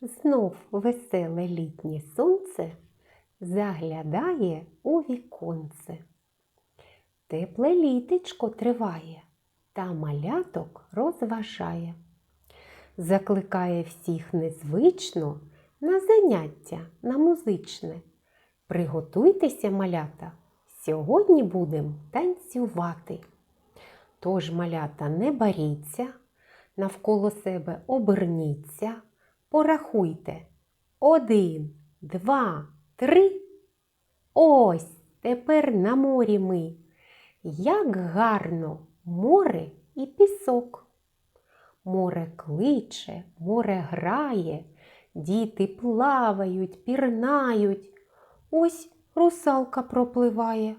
Знов веселе літнє сонце заглядає у віконце. Тепле літечко триває та маляток розважає. Закликає всіх незвично на заняття на музичне. Приготуйтеся, малята, сьогодні будемо танцювати. Тож, малята, не боріться, навколо себе оберніться, порахуйте. Один, два, три. Ось тепер на морі ми. Як гарно море і пісок. Море кличе, море грає, діти плавають, пірнають. Ось русалка пропливає.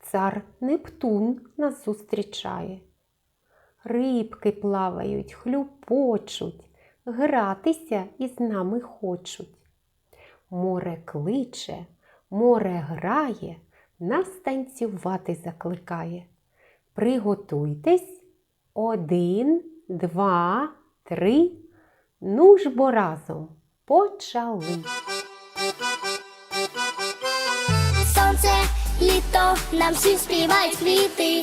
Цар Нептун нас зустрічає. Рибки плавають, хлюпочуть, гратися із нами хочуть. Море кличе, море грає, нас танцювати закликає. Приготуйтесь. Один, два, три. Ну ж бо разом почали. Сонце, літо, нам всі співають квіти.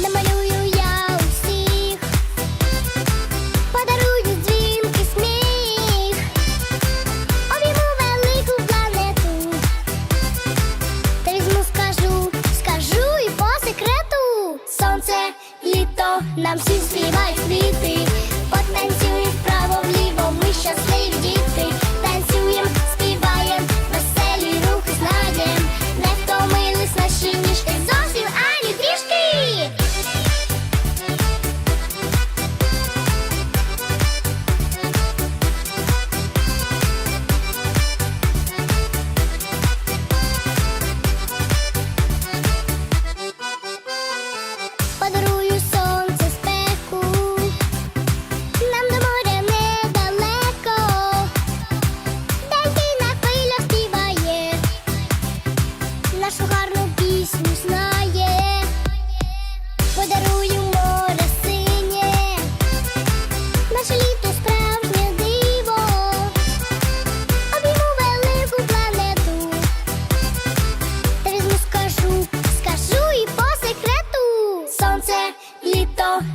Намалюю я усіх, подарую дзвінки сміх, обійму велику планету. Та скажу, скажу і по секрету. Сонце, літо, нам всі співають квіти. Потанцюємо вправо вліво, ми щасливі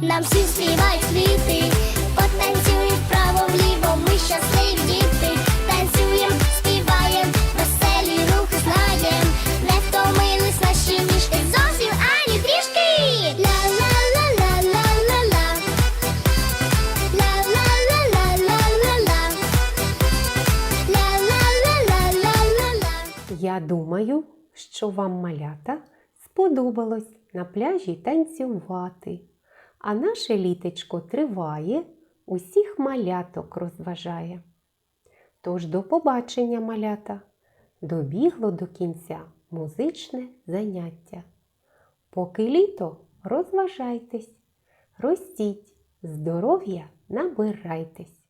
нам всі співають квіти. Потанцюємо вправо вліво, ми щасливі діти. Танцюєм, співаєм, веселі рухи знаєм. Не втомились наші ніжки зовсім ані трішки. Ла-ла-ла-ла-ла-ла-ла. Ла-ла-ла-ла-ла-ла-ла. Ла-ла-ла-ла-ла-ла-ла. Я думаю, що вам малята сподобалось на пляжі танцювати. А наше літечко триває, усіх маляток розважає. Тож до побачення, малята! Добігло до кінця музичне заняття. Поки літо розважайтесь, ростіть, здоров'я набирайтесь.